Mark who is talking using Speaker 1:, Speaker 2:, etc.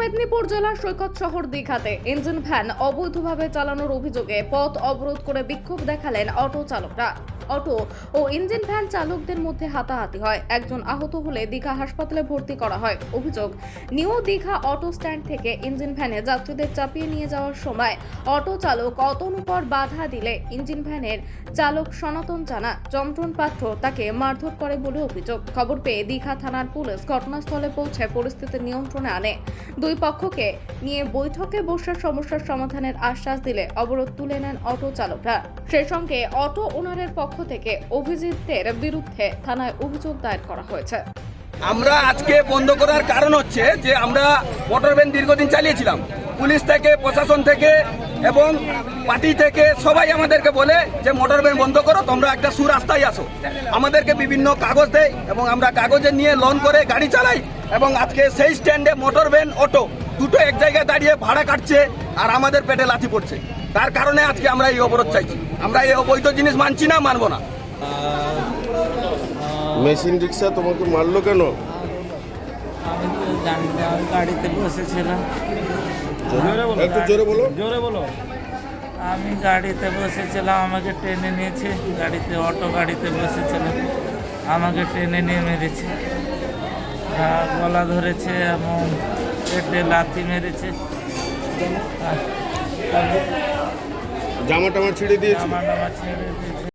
Speaker 1: মেদিনীপুর জেলার সৈকত শহর দীঘাতে ইঞ্জিন ভ্যান অবৈধভাবে চালানোর অভিযোগে পথ অবরোধ করে বিক্ষোভ দেখালেন অটো চালকরা। অটো ও ইঞ্জিন ভ্যান চালকদের মধ্যে হাতাহাতি হয়। একজন আহত হলে দীঘা হাসপাতালে ভর্তি করা হয়। অভিযোগ, নিউ দীঘা অটো স্ট্যান্ড থেকে ইঞ্জিন ভ্যানে যাত্রীদের চাপিয়ে নিয়ে যাওয়ার সময় অটো চালক অতনুপর বাধা দিলে ইঞ্জিন ভ্যানের চালক সনাতন জানা, যন্ত্রণ পাত্র তাকে মারধর করে বলে অভিযোগ। খবর পেয়ে দীঘা থানার পুলিশ ঘটনাস্থলে পৌঁছে পরিস্থিতি নিয়ন্ত্রণে আনে। দুই পক্ষকে নিয়ে বৈঠকে বসার সমস্যার সমাধানের আশ্বাস দিলে অবরোধ তুলে নেন অটো চালকরা। সেই সঙ্গে অটো ওনারের পক্ষ থেকে অভিজিতের বিরুদ্ধে থানায় অভিযোগ দায়ের করা হয়েছে।
Speaker 2: আমরা আজকে বন্ধ করার কারণ হচ্ছে যে আমরা মোটর ভ্যান দীর্ঘদিন চালিয়েছিলাম। পুলিশ থেকে, প্রশাসন থেকে এবং পার্টি থেকে সবাই আমাদেরকে বলে যে মোটর ভ্যান বন্ধ করো, তোমরা একটা সুরাস্তায় আসো। আমাদেরকে বিভিন্ন কাগজ দেয় এবং আমরা কাগজে নিয়ে লোন করে গাড়ি চালাই। এবং আজকে সেই স্ট্যান্ডে মোটর ভ্যান অটো দুটো এক জায়গায় দাঁড়িয়ে ভাড়া কাটছে আর আমাদের পেটে লাথি পড়ছে। তার কারণে আজকে আমরা এই অবরোধ চাইছি। আমরা এই অবৈধ জিনিস মানছি না মানবো না।
Speaker 3: মেশিন রিক্সা তোমাকে মারলো কেন?
Speaker 4: গাড়িতে বসেছিলাম
Speaker 3: একটু জোরে বলো।
Speaker 4: জোরে বলো আমি গাড়িতে বসেছিলাম আমাকে ট্রেনে নিয়েছে। গাড়িতে অটো গাড়িতে বসেছিলাম আমাকে ট্রেনে নিয়ে মেরেছে। গলা ধরেছে এবং পেটে লাথি মেরেছে।
Speaker 3: জামা টামা ছিঁড়ে দিয়েছে?
Speaker 4: জামা টামা ছিঁড়ে দিয়েছে।